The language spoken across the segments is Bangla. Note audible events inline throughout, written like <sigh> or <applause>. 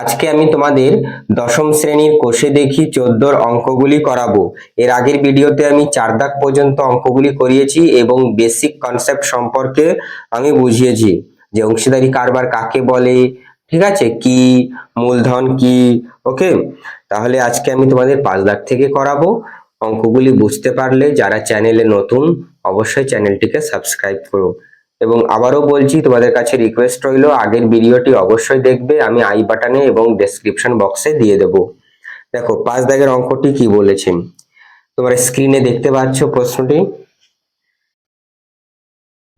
আজকে আমি তোমাদের দশম শ্রেণির কোষে দেখি চোদ্দোর অঙ্কগুলি করাবো। এর আগের ভিডিওতে আমি চার দাগ পর্যন্ত অঙ্কগুলি করিয়েছি এবং বেসিক কনসেপ্ট সম্পর্কে আমি বুঝিয়েছি যে অংশীদারি কারবার কাকে বলে, ঠিক আছে? কি, মূলধন কি? ওকে তাহলে আজকে আমি তোমাদের পাঁচ দাগ থেকে করাবো। অঙ্কগুলি বুঝতে পারলে যারা চ্যানেলে নতুন, অবশ্যই চ্যানেলটিকে সাবস্ক্রাইব করো। এবং আবারও বলছি, তোমাদের কাছে রিকোয়েস্ট রইল, আগের ভিডিওটি অবশ্যই দেখবে, আমি আই বাটনে এবং ডেসক্রিপশন বক্সে দিয়ে দেব। দেখো, পাঁচ দাগের অঙ্কটি কি বলেছে? তোমরা স্ক্রিনে দেখতে পাচ্ছ প্রশ্নটি?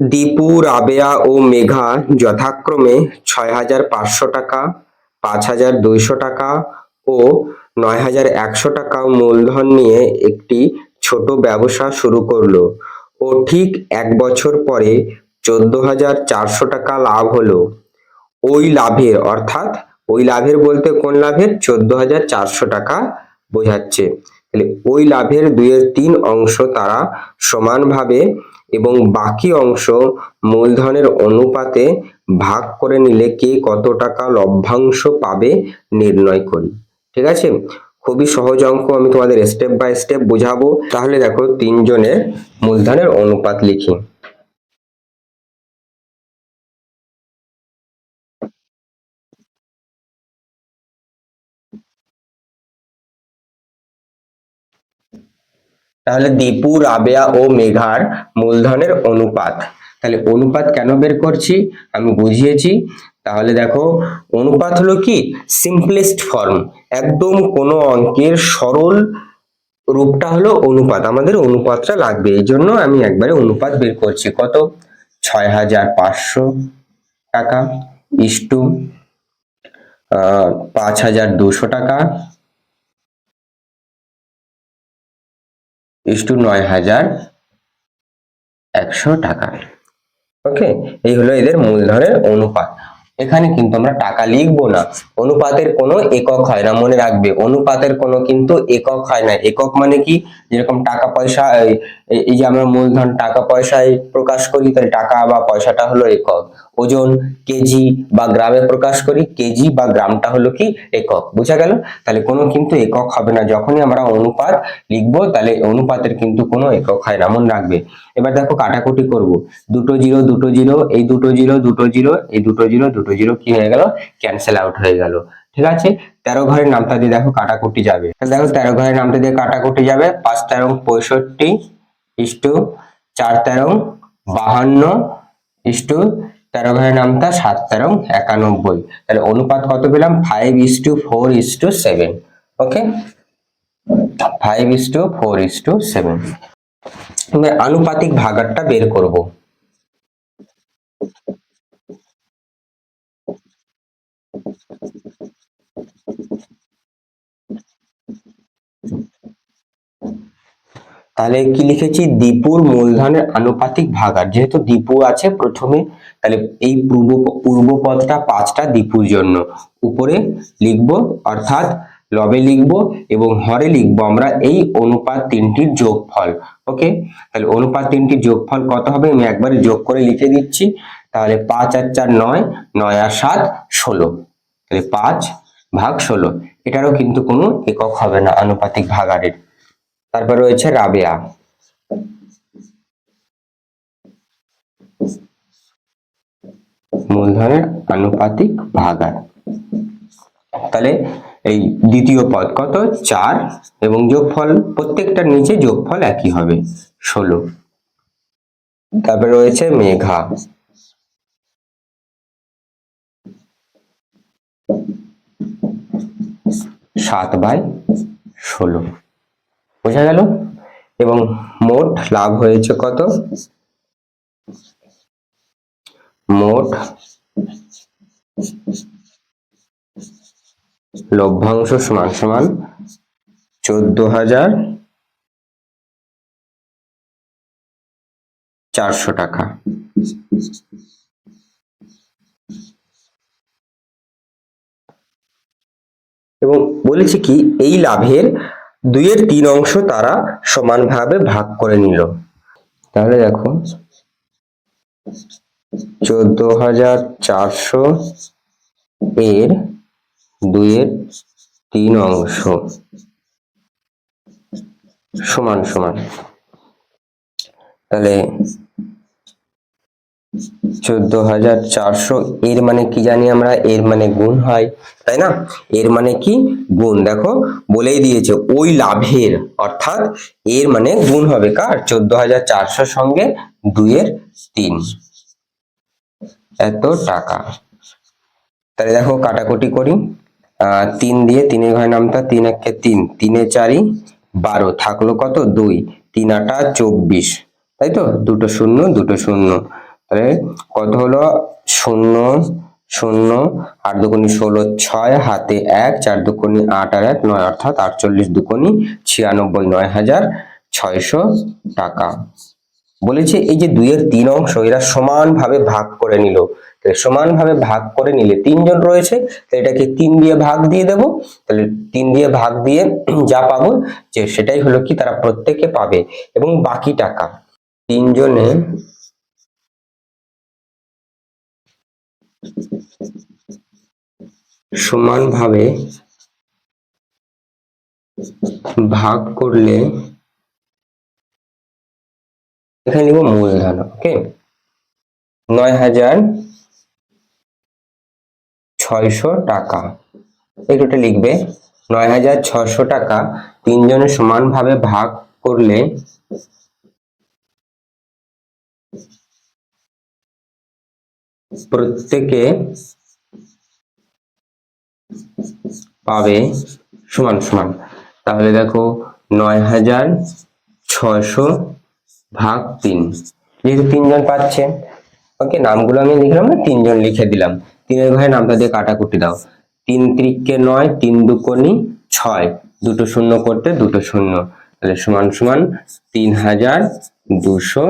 দীপু রাবেয়া ও মেঘা যথাক্রমে ছয় হাজার পাঁচশো টাকা, পাঁচ হাজার দুইশো টাকা ও নয় হাজার একশো টাকা মূলধন নিয়ে একটি ছোট ব্যবসা শুরু করল। ও ঠিক এক বছর পরে চোদ্দ হাজার চারশো টাকা লাভ হলো। ওই লাভের, অর্থাৎ ওই লাভের বলতে কোন লাভের? চোদ্দ হাজার চারশো টাকা বোঝাচ্ছে। তাহলে ওই লাভের দুইয়ের তিন অংশ তারা সমানভাবে এবং বাকি অংশ মূলধনের অনুপাতে ভাগ করে নিলে কে কত টাকা লভ্যাংশ পাবে নির্ণয় করি। ঠিক আছে? খুবই সহজ অঙ্ক, আমি তোমাদের স্টেপ বাই স্টেপ বোঝাবো। তাহলে দেখো তিনজনের মূলধনের অনুপাত লিখি। তাহলে দীপু, রাবেয়া ও মেঘার মূলধনের অনুপাত। তাহলে অনুপাত কেন বের করছি? আমি বুঝিয়েছি। তাহলে দেখো, অনুপাত হলো কি? সিম্পলেস্ট ফর্ম একদম কোনো অঙ্কের সরল রূপটা হলো অনুপাত। আমাদের অনুপাতটা লাগবে। এই জন্য আমি একবারে অনুপাত বের করছি। কত? ছয় হাজার পাঁচশো টাকা। ইস্টু পাঁচ হাজার দুশো টাকা। ইস্টু নয় হাজার একশো টাকা। ওকে এই হলো এদের মূলধনের অনুপাত। এখানে কিন্তু আমরা টাকা লিখব না। অনুপাতের কোনো একক হয় না, মনে রাখবে। অনুপাতের কোনো কিন্তু একক হয় না। একক মানে কি? যেরকম টাকা পয়সা এই- যে আমরা মূলধন টাকা পয়সায় প্রকাশ করি, তাহলে টাকা বা পয়সাটা হলো একক। ওজন কেজি বা গ্রামে প্রকাশ করি, কেজি বা গ্রামটা হলো কি একক। বুঝা গেল? তাহলে কোনো কিন্তু একক হবে না। যখনই আমরা অনুপাত লিখব, তাহলে অনুপাতের কিন্তু কোনো একক হয় না। মনে রাখবে। এবার দেখো কাটাকুটি করব। দুটো জিরো দুটো জিরো, এই দুটো জিরো দুটো জিরো, এই দুটো জিরো দুটো জিরো কি হয়ে গেল? ক্যান্সেল আউট হয়ে গেল। ঠিক আছে? তেরো ঘরের নামটা দিয়ে দেখো কাটাকুটি যাবে। দেখো তেরো ঘরের নামটা দিয়ে কাটাকুটি যাবে। পাঁচ তেরো পঁয়ষট্টি ইস্টু চার তেরো বাহান্ন ইস্টু তেরো ঘরের নামটা সাত তেরো একানব্বই। তাহলে অনুপাত কত পেলাম? Five is to four is to seven okay five is to four is to seven এবার আনুপাতিক ভাগারটা বের করব। তাহলে কি লিখেছি? দীপুর মূলধনের আনুপাতিক ভাগার যেহেতু দীপু আছে প্রথমে, তাহলে এই পূর্ব পূর্ব পদটা পাঁচটা দীপুর জন্য। উপরে লিখব, অর্থাৎ লবে লিখব এবং হরে লিখব। আমরা এই অনুপাত তিনটির যোগফল, ওকে? তাহলে অনুপাত তিনটির যোগফল কত হবে? আমি একবারে যোগ করে লিখে দিচ্ছি। তাহলে পাঁচ আর চার নয় নয় আর সাত, ষোলো। তাহলে পাঁচ ভাগ ষোলো। এটারও কিন্তু কোনো একক হবে না আনুপাতিক ভাগারের তারপর রয়েছে রাবেয়া। মূলধনের আনুপাতিক ভাগার তাহলে এই দ্বিতীয় পদ কত? চার এবং যোগফল প্রত্যেকটার নিচে যোগফল একই হবে, ষোলো। তারপরে রয়েছে মেঘা। সাত বাই ষোলো। বোঝা গেল? এবং মোট লাভ হয়েছে কত? মোট লভ্যাংশ সমান সমান চোদ্দ হাজার চারশো টাকা। এবং বলেছে কি, এই লাভের দুইয়ের তিন অংশ তারা সমানভাবে ভাগ করে নিল। তাহলে দেখো, চোদ্দ হাজার চারশো এর দুইয়ের তিন অংশ সমান সমান। তাহলে চোদ্দ হাজার চারশো, এর মানে কি জানি আমরা? এর মানে গুণ হয়, তাই না? এর মানে কি? গুণ। দেখো, বলেই দিয়েছে, ওই লাভের, অর্থাৎ এর মানে গুণ হবে কার? চোদ্দ হাজার চারশোর সঙ্গে দুইয়ের তিন। এত টাকা। তাহলে দেখো, কাটাকুটি করি। আহ, তিন দিয়ে তিনের ঘরে নামতা, তিন একে তিন, তিনে চারি, বারো। থাকল কত? দুই। তিন আটা, চব্বিশ। তাই তো? দুটো শূন্য দুটো শূন্য। তাহলে কত হলো? শূন্য শূন্য, আট দুগুনি ষোলো, ছয়, হাতে এক, চার দুগুনি আট আর এক, নয়, অর্থাৎ আটচল্লিশ দুগুনি ছিয়ানব্বই, নয় হাজার ছয়শো টাকা। বলেছে এই যে দুইয়ের তিন অংশ, এরা সমানভাবে ভাগ করে নিল। সমানভাবে ভাগ করে নিলে তিনজন রয়েছে এটাকে তিন দিয়ে ভাগ দিয়ে দেব। তাহলে তিন দিয়ে ভাগ দিয়ে <clears throat> যা পাবো, যে সেটাই হলো কি তারা প্রত্যেকে পাবে। এবং বাকি টাকা, তিনজনে সমানভাবে ভাগ করলে এখানে নিব মূলধন ওকে নয় হাজার ছয়শো টাকা। একটুটা লিখবে, নয় হাজার ছশো টাকা তিনজনে সমানভাবে ভাগ করলে প্রত্যেকে পাবে সমান সমান। তাহলে দেখো নয় হাজার ছশো ভাগ তিন। যেহেতু তিনজন পাচ্ছে ওকে নামগুলো আমি লিখলাম না, তিনজন লিখে দিলাম। তিনের ঘরে নামটা দিয়ে কাটাকুটি দাও। তিন ত্রিককে নয়, তিন দুকোনি ছয়। দুটো শূন্য করতে দুটো শূন্য। তাহলে সমান সমান তিন হাজার দুশো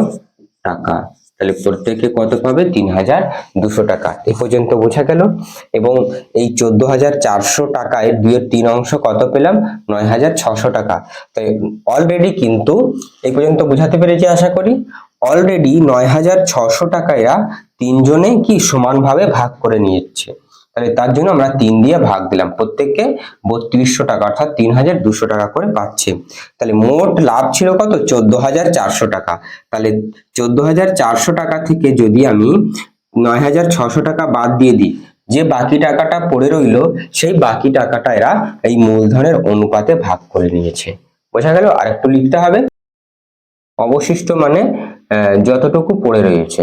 টাকা। তাহলে প্রত্যেকে কত পাবে? তিন হাজার দুশো টাকা। এ পর্যন্ত বোঝা গেল। এবং এই চোদ্দ হাজার চারশো টাকায় দুয়ের তিন অংশ কত পেলাম? নয় হাজার ছশো টাকা। তাই অলরেডি কিন্তু এ পর্যন্ত বোঝাতে পেরেছি আশা করি। অলরেডি নয় হাজার ছশো টাকা এরা তিনজনে কি সমানভাবে ভাগ করে নিয়েছে। তাহলে তার জন্য আমরা তিন দিয়ে ভাগ দিলাম। প্রত্যেককে বত্রিশশো টাকা অর্থাৎ তিন হাজার দুশো টাকা করে পাচ্ছে। তাহলে মোট লাভ ছিল কত? চোদ্দ হাজার চারশো টাকা। তাহলে চোদ্দ হাজার চারশো টাকা থেকে যদি আমি নয় হাজার ছশো টাকা বাদ দিয়ে দিই, যে বাকি টাকাটা পড়ে রইল, সেই বাকি টাকাটা এরা এই মূলধনের অনুপাতে ভাগ করে নিয়েছে। বোঝা গেল? আর একটু লিখতে হবে। অবশিষ্ট মানে যতটুকু পড়ে রয়েছে।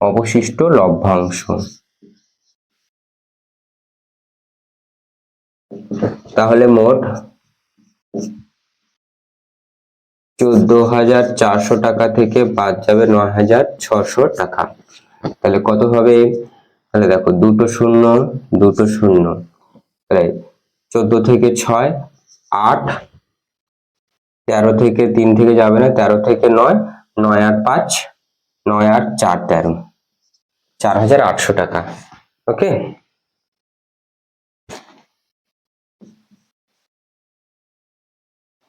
অবশিষ্ট লভ্যাংশ। তাহলে মোট চোদ্দ হাজার চারশো টাকা থেকে বাদ যাবে নয় হাজার ছশো টাকা। তাহলে কত হবে? তাহলে দেখো, দুটো শূন্য দুটো শূন্য। চোদ্দ থেকে ছয়, আট, তেরো থেকে তিন থেকে যাবে না, তেরো থেকে নয় নয় আর পাঁচ, নয় আর চার তেরো। চার হাজার আটশো টাকা। ওকে?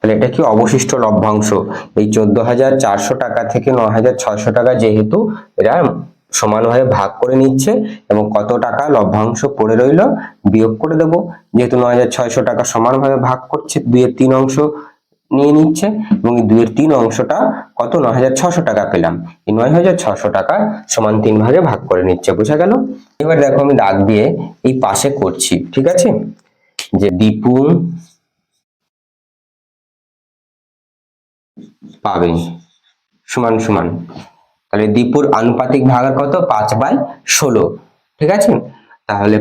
তাহলে এটা কি অবশিষ্ট লভ্যাংশ? এই চোদ্দ হাজার চারশো টাকা থেকে ন হাজার ছয়শো টাকা যেহেতু এরা সমানভাবে ভাগ করে নিচ্ছে এবং কত টাকা লভ্যাংশ পড়ে রইল বিয়োগ করে দেবো। যেহেতু ন হাজার ছয়শো টাকা সমানভাবে ভাগ করছে, দুইয়ের তিন অংশ নিয়ে নিচ্ছে এবং এই দুইয়ের তিন অংশটা কত? ন হাজার ছশো টাকা পেলাম। এই নয় হাজার ছশো টাকা সমান তিন ভাগে ভাগ করে নিচ্ছে, বোঝা গেল? এবার দেখো আমি দাগ দিয়ে এই পাশে করছি, ঠিক আছে? যে দীপু পাবে সমান সমান। তাহলে দীপুর আনুপাতিক ভাগার কত? পাঁচ বাই ষোলো। ঠিক আছে? তাহলে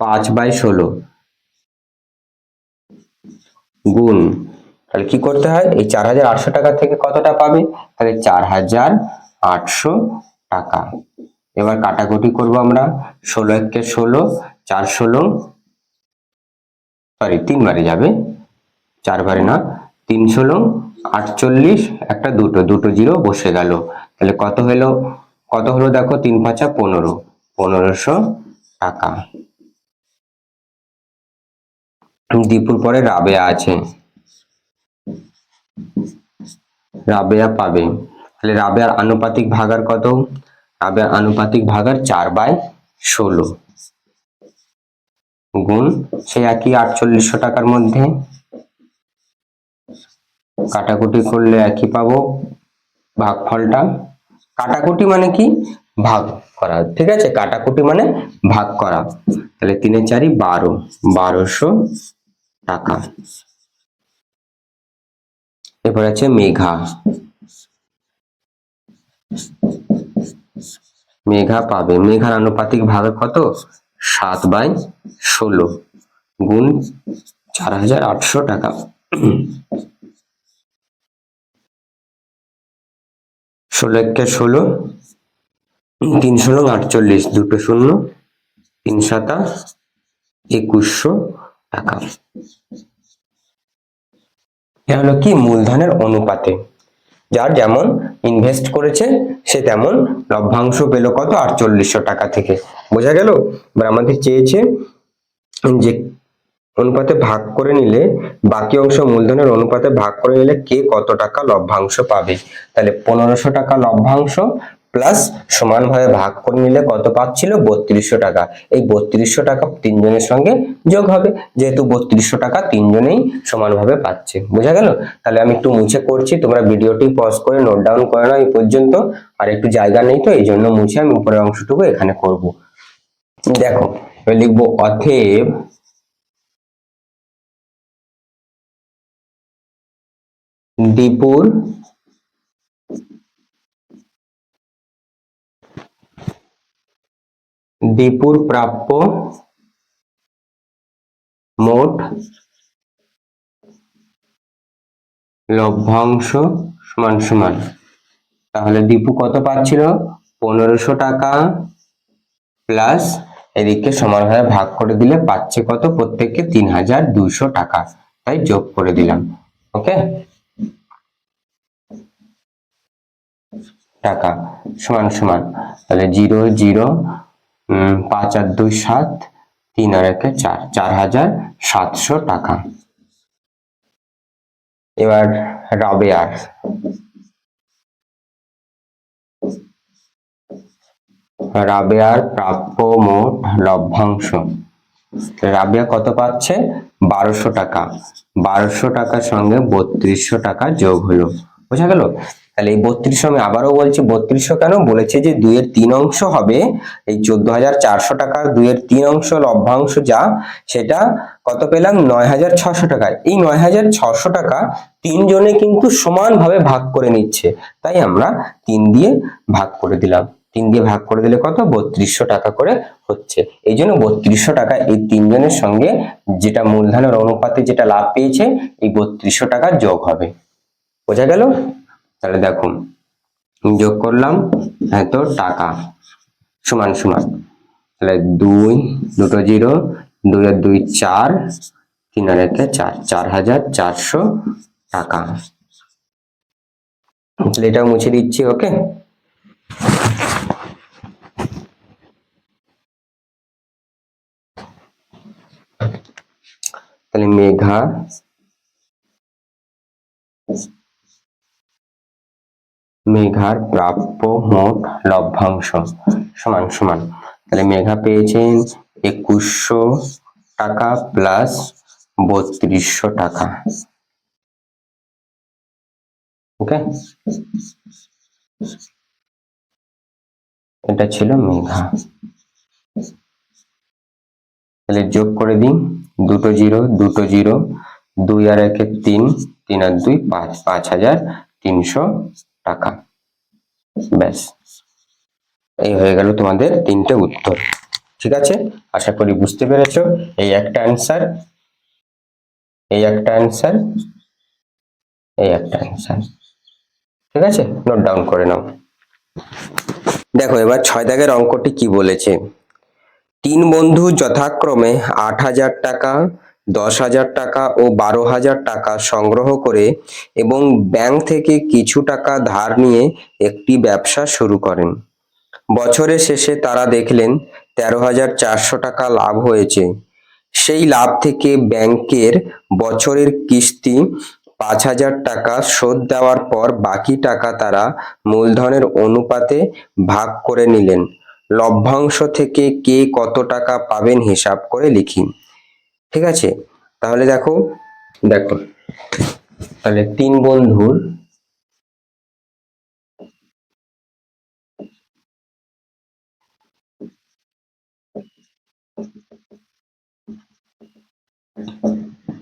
পাঁচ বাই ষোলো গুণ, তাহলে কি করতে হয়? এই চার হাজার আটশো টাকা থেকে কতটা পাবে? তাহলে চার হাজার আটশো টাকা। এবার কাটাকুটি করব আমরা। ষোলো একে ষোলো, চার ষোলো সরি তিনবারে যাবে। চারবারে না, তিন ষোলো আটচল্লিশ, একটা দুটো দুটো জিরো বসে গেল। তাহলে কত হলো? কত হলো দেখো? তিন পাঁচা পনেরো। পনেরোশো টাকা। দীপুর পরে রাবেয়া আছে। রাবেয়া পাবে। তাহলে রাবেয়ার আনুপাতিক ভাগার কত? রাবেয়ার আনুপাতিক ভাগার চার বাই ষোলো। গুণ সেই একই আটচল্লিশশো টাকার মধ্যে কাটাকুটি করলে একই পাবো ভাগফলটা। কাটাকুটি মানে কি? ভাগ করা। ঠিক আছে? কাটাকুটি মানে ভাগ করা। তাহলে তিনে চারি বারো, বারোশো টাকা। এরপর আছে মেঘা। মেঘা পাবে। মেঘার আনুপাতিক ভাগে কত? সাত বাই ষোলো গুণ চার হাজার আটশো টাকা। ষোলো একে ষোলো, তিন ষোলো আটচল্লিশ, দুটো শূন্য, তিন সাতা, একুশশো টাকা। এটা হলো কি মূলধনের অনুপাতে। যার যেমন ইনভেস্ট করেছে, সে তেমন লভ্যাংশ পেল কত? আটচল্লিশশো টাকা থেকে। বোঝা গেল? এবার আমাদের চেয়েছে যে অনুপাতে ভাগ করে নিলে বাকি অংশ মূলধনের অনুপাতে ভাগ করে নিলে কে কত টাকা লভ্যাংশ পাবে? তাহলে পনেরোশো টাকা লভ্যাংশ প্লাস সমানভাবে ভাগ করে নিলে কত পাচ্ছিল? বত্রিশশো টাকা। এই বত্রিশশো টাকা তিনজনের সঙ্গে যোগ হবে। যেহেতু বত্রিশশো টাকা তিনজনেই সমানভাবে পাচ্ছে। বোঝা গেল? তাহলে আমি একটু মুছে করছি। তোমরা ভিডিওটি পজ করে নোট ডাউন করে নাও এই পর্যন্ত। আর একটু জায়গা নেই তো, এই জন্য মুছে আমি উপরের অংশটুকু এখানে করব। দেখো লিখব অথেব দীপুর দীপুর প্রাপ্য মোট লভ্যাংশ সমান সমান। তাহলে দীপু কত পাচ্ছিল? পনেরোশো টাকা প্লাস এদিকে সমানভাবে ভাগ করে দিলে পাচ্ছে কত? প্রত্যেককে তিন হাজার দুইশো টাকা। তাই যোগ করে দিলাম। ওকে? টাকা। সমান সমান। তাহলে জিরো জিরো পাঁচ আর দুই, সাত, তিন আর একে চার। চার হাজার সাতশো টাকা। এবার রাবেয়ার রাবেয়ার প্রাপ্য মোট লভ্যাংশ। রাবেয়া কত পাচ্ছে? বারোশো টাকা। বারোশো টাকার সঙ্গে বত্রিশশো টাকা যোগ হলো। বোঝা গেল? তাহলে এই বত্রিশশো আমি আবারও বলছি বত্রিশশো কেন? বলেছে যে দুইয়ের তিন অংশ হবে, এই চোদ্দ হাজার চারশো টাকার দুইয়ের তিন অংশ লভ্যাংশ যা, সেটা কত পেলাম? নয় হাজার ছশো টাকায় এই নয় হাজার ছশো টাকা তিনজনে কিন্তু সমানভাবে ভাগ করে নিচ্ছে। তাই আমরা তিন দিয়ে ভাগ করে দিলাম। তিন দিয়ে ভাগ করে দিলে কত? বত্রিশশো টাকা করে হচ্ছে। এই জন্য বত্রিশশো টাকা এই তিনজনের সঙ্গে যেটা মূলধনের অনুপাতে যেটা লাভ পেয়েছে, এই বত্রিশশো টাকা যোগ হবে। বোঝা গেল? তাহলে দেখুন যোগ করলাম এত টাকা। সমান সমান। তাহলে দুই, দুটো জিরো, দুই আর দুই চার, তিন আর চার চার হাজার চারশো টাকা। তাহলে এটাও মুছে দিচ্ছি, ওকে? তাহলে মেঘা মেঘার প্রাপ্য মোট লভ্যাংশ। সমান সমান। তাহলে মেঘা পেয়েছেন একুশশো টাকা প্লাস বত্রিশশো টাকা। ওকে এটা ছিল মেঘা। তাহলে যোগ করে দিন। দুটো জিরো দুটো জিরো, দুই আর একে তিন তিন আর দুই, পাঁচ পাঁচ হাজার তিনশো টাকা। ব্যাস। এই হয়ে গেল তোমাদের তিনটে উত্তর। ঠিক আছে? আশা করি বুঝতে পেরেছ। এই একটা অ্যান্সার এই একটা অ্যান্সার এই একটা অ্যান্সার ঠিক আছে? নোট ডাউন করে নাও। দেখো, এবার ছয় দাগের অঙ্কটি কি বলেছে? তিন বন্ধু যথাক্রমে আট হাজার টাকা দশ হাজার টাকা ও বারো হাজার টাকা সংগ্রহ করে এবং ব্যাংক থেকে কিছু টাকা ধার নিয়ে একটি ব্যবসা শুরু করেন। বছরের শেষে তারা দেখলেন তেরো হাজার চারশো টাকা লাভ হয়েছে। সেই লাভ থেকে ব্যাংকের বছরের কিস্তি পাঁচ হাজার টাকা শোধ দেওয়ার পর বাকি টাকা তারা মূলধনের অনুপাতে ভাগ করে নিলেন। লভ্যাংশ থেকে কে কত টাকা পাবেন হিসাব করে লিখি। ঠিক আছে? তাহলে দেখো দেখো। তাহলে তিন বন্ধুর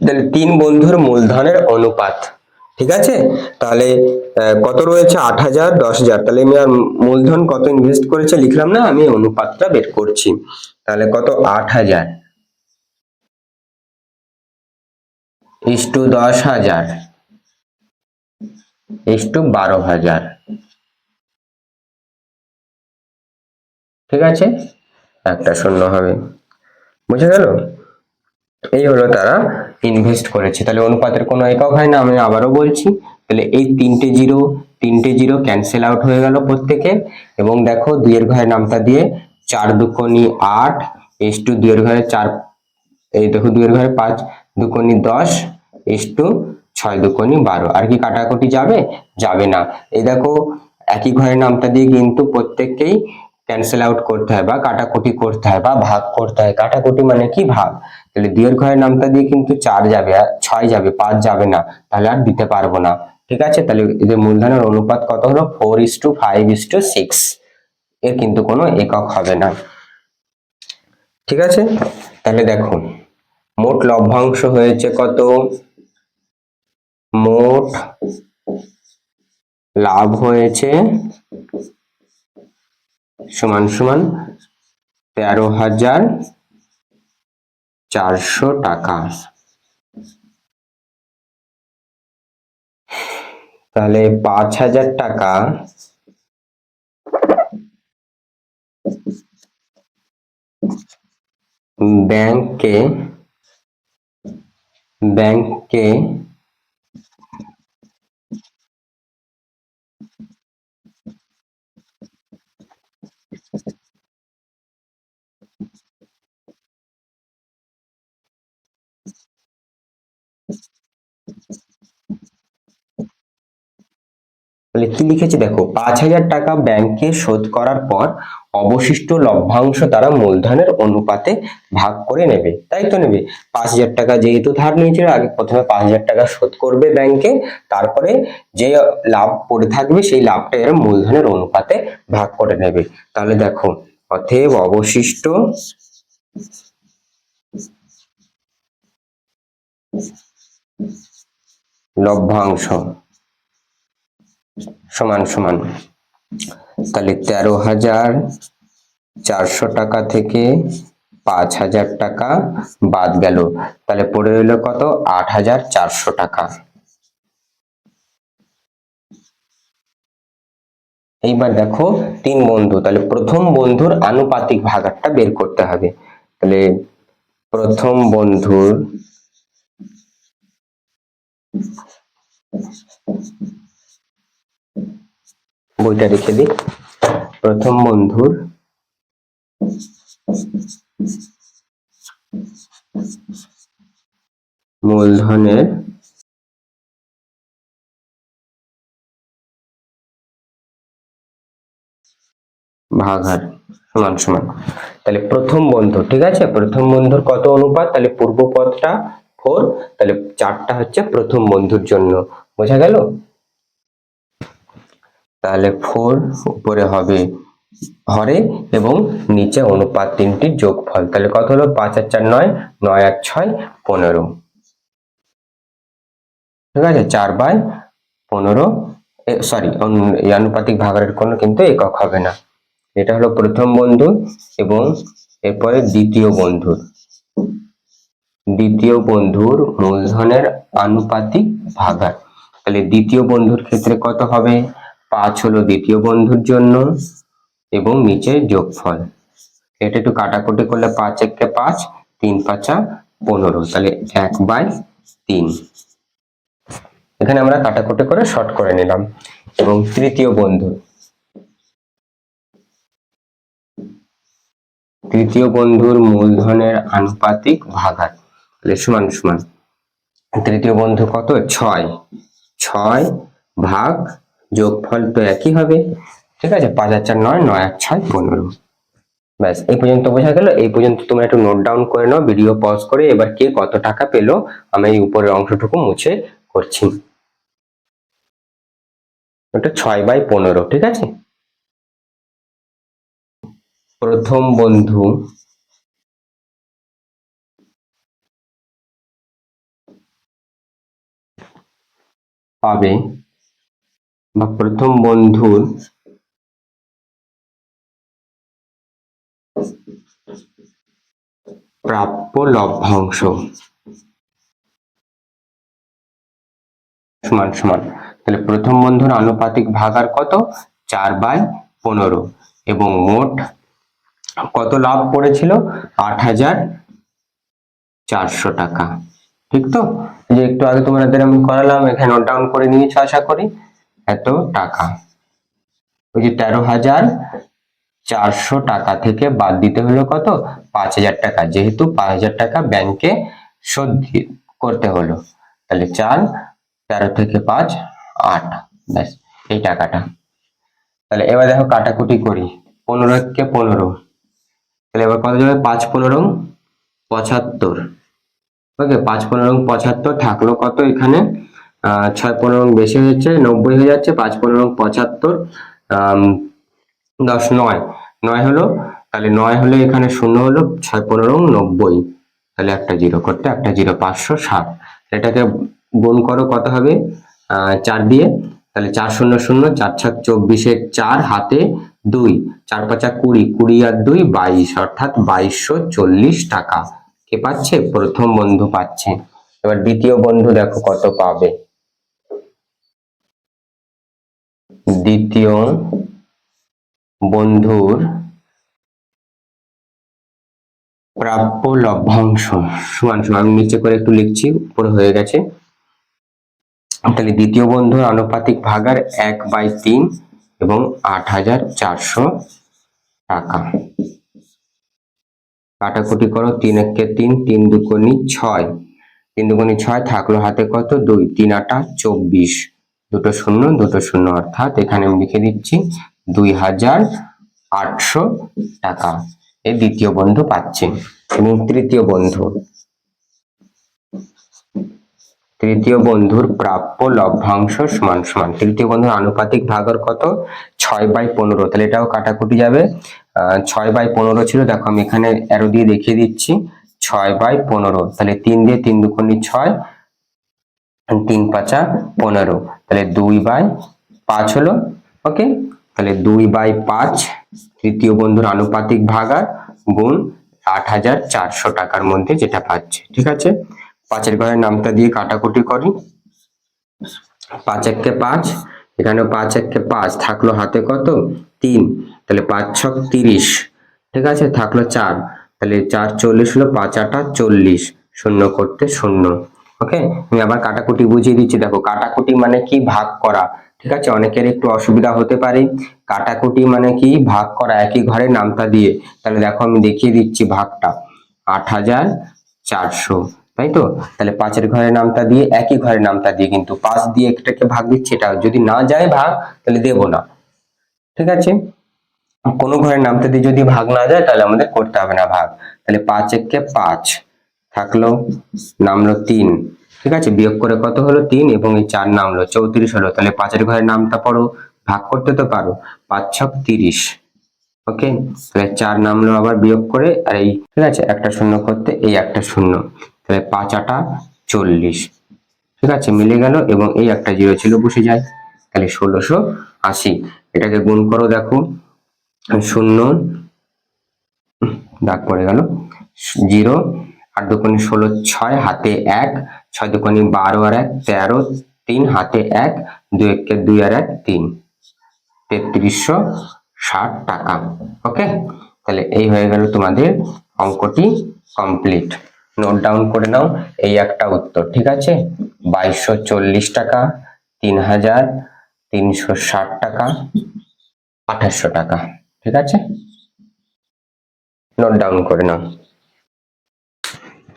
তাহলে তিন বন্ধুর মূলধনের অনুপাত, ঠিক আছে? তাহলে কত রয়েছে? আট হাজার, দশ হাজার। তাহলে আমি আর মূলধন কত ইনভেস্ট করেছে লিখলাম না, আমি অনুপাতটা বের করছি। তাহলে কত? আট হাজার। ইস টু দশ হাজার। ইস টু বারো হাজার। ঠিক আছে? একটা শূন্য হবে। বুঝে গেল? এই হলো তারা ইনভেস্ট করেছে। তাহলে অনুপাতের কোনো একক হয় না, আমি আবারও বলছি। তাহলে এই তিনটে জিরো তিনটে জিরো ক্যান্সেল আউট হয়ে গেল প্রত্যেকে। এবং দেখো দুইয়ের ঘরের নামটা দিয়ে চার দুকোনি আট এস টু দুইয়ের ঘরে চার, এই দেখো দুইয়ের ঘরে পাঁচ দুকোনি দশ এস টু ছয় দুকোনি বারো। আর কি কাটাকুটি যাবে? যাবে না। এই দেখো, একই ঘরের নামটা দিয়ে কিন্তু প্রত্যেককেই ক্যান্সেল আউট করতে হয় বা কাটাকুটি করতে হয় বা ভাগ করতে হয়। কাটাকুটি মানে কি ভাগ? তাহলে দুইয়ের ঘরের নামটা দিয়ে কিন্তু চার যাবে আর ছয় যাবে, পাঁচ যাবে না। তাহলে আর দিতে পারব না। ঠিক আছে? তাহলে এদের মূলধনের অনুপাত কত হলো? Four is to, five is to, six. এর কিন্তু কোনো একক হবে না। ঠিক আছে? তাহলে দেখো মোট লভ্যাংশ হয়েছে কত? মোট লাভ হয়েছে সমান সমান তেরো হাজার চারশো টাকা। তাহলে পাঁচ হাজার টাকা ব্যাংকে ব্যাংকে তাহলে কি লিখেছে দেখো, পাঁচ হাজার টাকা ব্যাংকে শোধ করার পর অবশিষ্ট লভ্যাংশ তারা মূলধনের অনুপাতে ভাগ করে নেবে, তাই তো নেবে? পাঁচ হাজার টাকা যেহেতু ধার নিয়েছিল, আগে প্রথমে পাঁচ হাজার টাকা শোধ করবে ব্যাংকে, তারপরে যে লাভ পড়ে থাকবে সেই লাভটা এরা মূলধনের অনুপাতে ভাগ করে নেবে। তাহলে দেখো, অতএব অবশিষ্ট লভ্যাংশ সমান সমান। তাহলে তেরো হাজার চারশো টাকা থেকে পাঁচ হাজার টাকা বাদ গেল। তাহলে পড়ে রইল কত? আট হাজার চারশো টাকা। এইবার দেখো তিন বন্ধু, তাহলে প্রথম বন্ধুর আনুপাতিক ভাগারটা বের করতে হবে। তাহলে প্রথম বন্ধুর বইটা রেখে দিই। প্রথম বন্ধুর মূলধনের ভাগার সমান সমান। তাহলে প্রথম বন্ধু, ঠিক আছে? প্রথম বন্ধুর কত অনুপাত? তাহলে পূর্ব পদটা ফোর তাহলে চারটা হচ্ছে প্রথম বন্ধুর জন্য। বোঝা গেল? তাহলে ফোর উপরে হবে হরে এবং নিচে অনুপাত তিনটির যোগফল। তাহলে কত হলো? পাঁচ আর চার নয় নয় আর ছয়, পনেরো। ঠিক আছে? চার বাই পনেরো সরি আনুপাতিক ভাগারের কোনো কিন্তু একক হবে না। এটা হলো প্রথম বন্ধু এবং এরপরে দ্বিতীয় বন্ধুর। দ্বিতীয় বন্ধুর মূলধনের আনুপাতিক ভাগার। তাহলে দ্বিতীয় বন্ধুর ক্ষেত্রে কত হবে? পাঁচ হলো দ্বিতীয় বন্ধুর জন্য এবং নিচে যোগফল। এটা একটু কাটাকুটি করলে পাঁচ একে পাঁচ, তিন পাঁচা পনেরো। তাহলে এক বাই তিন। এখানে আমরা কাটাকুটি করে শর্ট করে নিলাম। এবং তৃতীয় বন্ধু। তৃতীয় বন্ধুর মূলধনের আনুপাতিক ভাগার। তাহলে সমান সমান। তৃতীয় বন্ধু কত? ছয়। ছয় ভাগ যোগফল তো একই হবে। ঠিক আছে? পাঁচ আর চার নয় নয় আর ছয় পনেরো। ব্যাস, এই পর্যন্ত বোঝা গেল। এই পর্যন্ত তোমরা একটু নোট ডাউন করে নাও ভিডিও পজ করে, এবার কে কত টাকা পেল, আমি এই উপরের অংশটুকু মুছে করছি। ওটা ছয় বাই পনেরো, ঠিক আছে? প্রথম বন্ধু পাবে বা প্রথম বন্ধুর প্রাপ্য লভ্যাংশ। সমান সমান। তাহলে প্রথম বন্ধুর আনুপাতিক ভাগার কত? চার বাই পনেরো। এবং মোট কত লাভ পড়েছিল? আট হাজার চারশো টাকা। ঠিক তো? যে একটু আগে তোমাদের আমি করালাম, এখানে নোট ডাউন করে নিয়েছো আশা করি। এত টাকা। ওই যে তেরো হাজার চারশো টাকা থেকে বাদ দিতে হলো কত? পাঁচ হাজার টাকা। যেহেতু পাঁচ হাজার টাকা ব্যাংকে শোধ করতে হলো। তাহলে চার, তেরো থেকে পাঁচ, আট। ব্যাস, এই টাকাটা। তাহলে এবার দেখো কাটাকুটি করি। পনেরো কে পনেরো। তাহলে এবার কত যাবে? পাঁচ পনেরো পঁচাত্তর। ওকে, পাঁচ পনেরো পঁচাত্তর থাকল কত এখানে? ছয় পনেরো বেশি হয়েছে, নব্বই হয়ে যাচ্ছে, পাঁচ পনেরো পঁচাত্তর দশ, নয়। নয় হলো, তাহলে নয় হলে এখানে শূন্য হলো, ছয় পনেরো নব্বই। তাহলে একটা জিরো করতে, একটা জিরো পাঁচশো ষাট। এটাকে গুণ করো, কত হবে? চার দিয়ে। তাহলে চার শূন্য শূন্য, চার ছাক চব্বিশের চার, হাতে দুই। চার পাঁচা কুড়ি কুড়ি আর দুই, বাইশ। অর্থাৎ বাইশশো চল্লিশ টাকা। কে পাচ্ছে? প্রথম বন্ধু পাচ্ছে। এবার দ্বিতীয় বন্ধু দেখো কত পাবে। দ্বিতীয় বন্ধুর প্রাপ্য লভ্যাংশ। সমান সমান নিচে করে একটু লিখছি, উপরে হয়ে গেছে। তাহলে দ্বিতীয় বন্ধুর আনুপাতিক ভাগার এক বাই তিন এবং আট হাজার চারশো টাকা। কাটাকুটি করো, তিন একে তিন তিন দুকোনি ছয়। তিন দুকোনি ছয় থাকল হাতে কত? দুই। তিন আটা, চব্বিশ। দুটো শূন্য দুটো শূন্য অর্থাৎ এখানে আমি লিখে দিচ্ছি দুই হাজার আটশো টাকা। এই দ্বিতীয় বন্ধু পাচ্ছে। এবং তৃতীয় বন্ধু। তৃতীয় বন্ধুর প্রাপ্য লভ্যাংশ সমান সমান। তৃতীয় বন্ধুর আনুপাতিক ভাগের কত? ছয় বাই পনেরো। তাহলে এটাও কাটাকুটি যাবে। ছয় বাই পনেরো ছিল, দেখো আমি এখানে অ্যারো দিয়ে দেখিয়ে দিচ্ছি। ছয় বাই পনেরো। তাহলে তিন দিয়ে তিন দুকোনি ছয়, তিন পাঁচা পনেরো। তাহলে দুই বাই পাঁচ হলো ওকে তাহলে দুই বাই পাঁচ, তৃতীয় বন্ধুর আনুপাতিক ভাগার গুণ আট হাজার চারশো টাকার মধ্যে যেটা পাচ্ছে, ঠিক আছে? পাঁচের ঘরের নামটা দিয়ে কাটাকুটি করি। পাঁচ এককে পাঁচ এখানে পাঁচ এককে পাঁচ, থাকল হাতে কত? তিন। তাহলে পাঁচ ছক তিরিশ, ঠিক আছে? থাকল চার। তাহলে চার চল্লিশ হলো পাঁচ আটা চল্লিশ, শূন্য করতে শূন্য। ওকে আমি আবার কাটাকুটি বুঝিয়ে দিচ্ছি। দেখো, কাটাকুটি মানে কি? ভাগ করা। ঠিক আছে? অনেকের একটু অসুবিধা হতে পারে। কাটাকুটি মানে কি? ভাগ করা, একই ঘরে নামতা দিয়ে। তাহলে দেখো, আমি দেখিয়ে দিচ্ছি ভাগটা। আট হাজার চারশো। তাই তো? তাহলে পাঁচের ঘরে নামটা দিয়ে, একই ঘরের নামটা দিয়ে কিন্তু পাঁচ দিয়ে একটাকে ভাগ দিচ্ছি। এটা যদি না যায় ভাগ, তাহলে দেবো না। ঠিক আছে? কোনো ঘরের নামটা দিয়ে যদি ভাগ না যায়, তাহলে আমাদের করতে হবে না ভাগ। তাহলে পাঁচ এককে পাঁচ। থাকল নামলো তিন। ঠিক আছে? বিয়োগ করে কত হলো? তিন এবং এই চার নামলো। চৌত্রিশ হলো। তাহলে পাঁচের ঘরের নামটা পড়ো। ভাগ করতে তো পারো। পাঁচ ছক তিরিশ। ওকে? তাহলে চার নামলো আবার বিয়োগ করে আর এই, ঠিক আছে? একটা শূন্য করতে এই একটা শূন্য। তাহলে পাঁচ আটা চল্লিশ। ঠিক আছে? মিলে গেল এবং এই একটা জিরো ছিল, বসে যায়। তাহলে ষোলোশো আশি। এটাকে গুণ করো দেখো। শূন্য দাগ পড়ে গেল। জিরো আট দুকোনি ষোলো ছয় হাতে এক, ছয় দুকোনি বারো আর এক, তেরো তিন হাতে এক, দুই একে দুই আর এক তিন। তেত্রিশশো ষাট টাকা, ওকে? তাহলে এই হয়ে গেল তোমাদের অঙ্কটি কমপ্লিট। নোট ডাউন করে নাও, এই একটা উত্তর, ঠিক আছে? বাইশশো চল্লিশ টাকা, তিন হাজার তিনশো ষাট টাকা আঠাশশো টাকা, ঠিক আছে? নোট ডাউন করে নাও।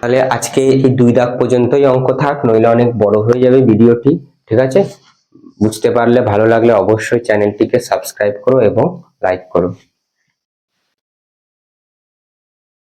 তাহলে আজকে এই দুই দাগ পর্যন্তই অঙ্ক থাক, নইলে অনেক বড় হয়ে যাবে ভিডিওটি, ঠিক আছে? বুঝতে পারলে ভালো লাগলে অবশ্যই চ্যানেলটিকে সাবস্ক্রাইব করো এবং লাইক করো।